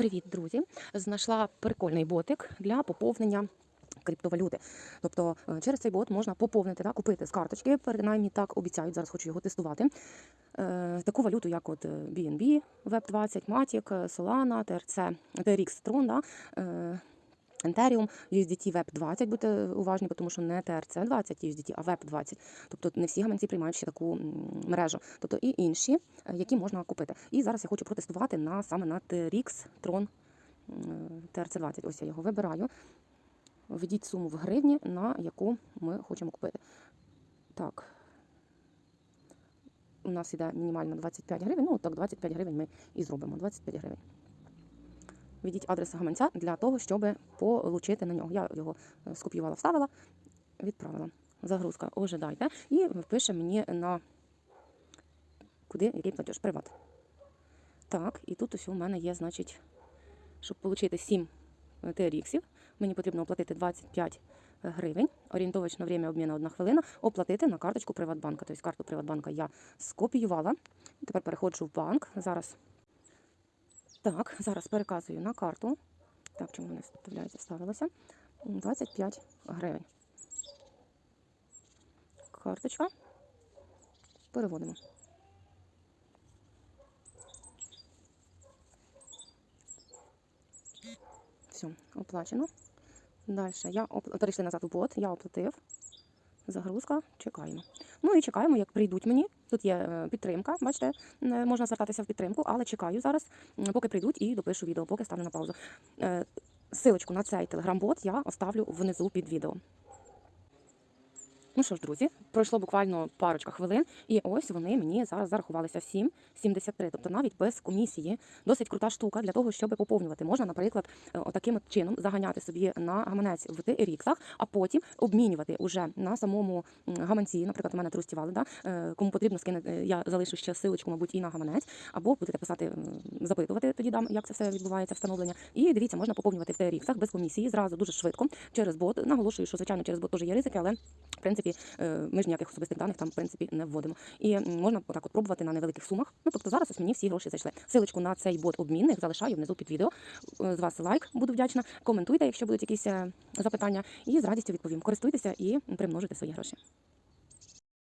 Привіт, друзі! Знайшла прикольний ботик для поповнення криптовалюти. Тобто е, через цей бот можна поповнити, да, купити з карточки, принаймні так обіцяють. Зараз хочу його тестувати. Е, Таку валюту, як от е, BNB, Web20, Matic, Solana, TRC, TRX Tron, да, Ethereum, USDT Web 20, будьте уважні, тому що не TRC 20 USDT, а Web 20. Тобто не всі гаманці приймають ще таку мережу. Тобто і інші, е, які можна купити. І зараз я хочу протестувати на саме на TRX Tron TRC 20. Ось я його вибираю. Введіть суму в гривні, на яку ми хочемо купити. Так. У нас іде мінімально 25 гривень. Ну, так, 25 гривень ми і зробимо. 25 гривень. Введіть адрес гаманця для того, щоб получити на нього. Я його е, скопіювала, вставила, відправила. Загрузка ожидайте. І впише мені на куди який платеж. Приват. Так, і тут ось у мене є, значить, щоб отримати 7 TRX, мені потрібно оплатити 25 гривень. Орієнтовочне время обміну 1 хвилина, оплатити на карточку Приватбанка. Тобто карту Приватбанка я скопіювала. Тепер переходжу в банк. Зараз так, зараз переказую на карту. Так, чому не вставляється, вставилося. 25 гривень. Карточка. Переводимо. Все, оплачено. Далі я опла- перейшли назад у бот, я оплатив. Загрузка, чекаємо. Ну і чекаємо, як прийдуть мені. Тут є е, підтримка, бачите, е, можна звертатися в підтримку, але чекаю зараз, поки прийдуть і допишу відео, поки стану на паузу. Е, Силочку на цей телеграм-бот я оставлю внизу під відео. Ну що ж, друзі, пройшло буквально парочка хвилин, і ось вони мені зараз зарахувалися 7,73, тобто навіть без комісії. Досить крута штука для того, щоб поповнювати. Можна, наприклад, е, отаким от чином заганяти собі на гаманець в TRX, а потім обмінювати уже на самому гаманці. Наприклад, у мене трустівали, да? е, кому потрібно скинути, е, я залишу ще силочку, мабуть, і на гаманець, або будете писати, запитувати тоді дам, як це все відбувається, встановлення. І дивіться, можна поповнювати в TRX без комісії, зразу дуже швидко через бот. Наголошую, що звичайно через бот теж є ризики, але в принципі, е, ми ж ніяких особистих даних там в принципі не вводимо. І можна отак от пробувати на невеликих сумах. Ну тобто зараз ось мені всі гроші зайшли. Силочку на цей бот обмінник залишаю внизу під відео. Е, З вас лайк, буду вдячна. Коментуйте, якщо будуть якісь е, запитання, і з радістю відповім. Користуйтеся і примножуйте свої гроші.